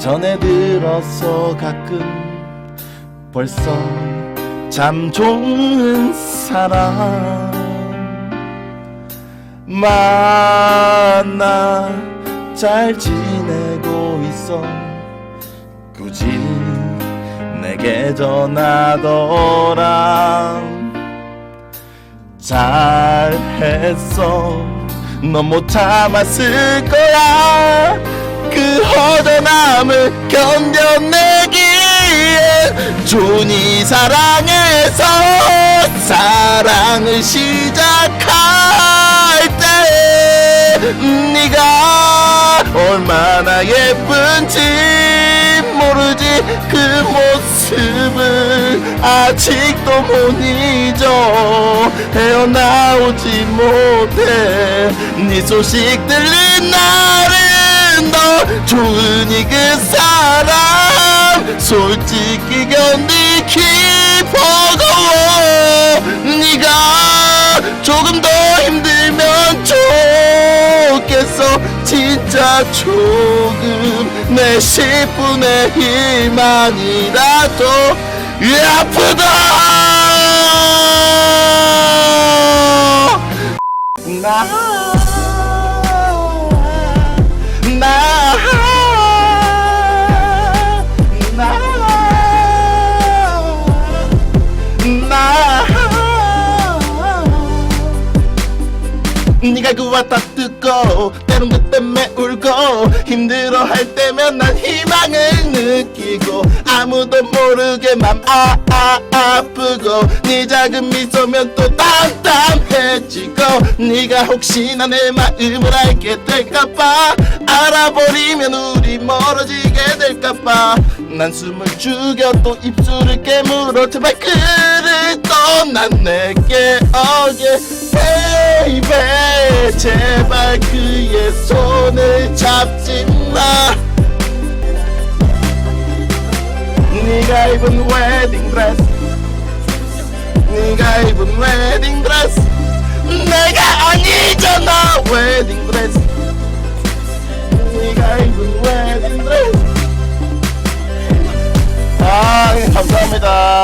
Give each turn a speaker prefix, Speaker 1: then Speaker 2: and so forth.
Speaker 1: 전해 들었어 가끔 벌써 참 좋은 사람 만나 잘 지내고 있어. 굳이 내게 전하더라 잘했어 넌 못 참았을 거야. 그 견뎌내기에 존이 사랑해서 사랑을 시작할 때 네가 얼마나 예쁜지 모르지. 그 모습을 아직도 못 잊어. 헤어나오지 못해 네 소식 들린 날은 너 좋으니 그 사람 솔직히 견디기 버거워 네가 조금 더 힘들면 좋겠어. 진짜 조금 내 10분의 1만이라도 아프다. 나, 나, 나, 나. 네가 그왔다 뜨고 때론 그 때문에 울고 힘들어 할 때면 난 희망을 느끼고 아무도 모르게 맘 아 아 아프고 네 작은 미소면 또 담담해지고 네가 혹시나 내 마음을 알게 될까봐 알아버리면 우리 멀어지게 될까봐. 난 숨을 죽여 또 입술을 깨물어 제발 그를 떠난 내게. 오게 베이베 제발 그의 손을 잡지 마. 네가 입은 웨딩 드레스 네가 입은 웨딩 드레스 내가 아니잖아 왜 감사합니다.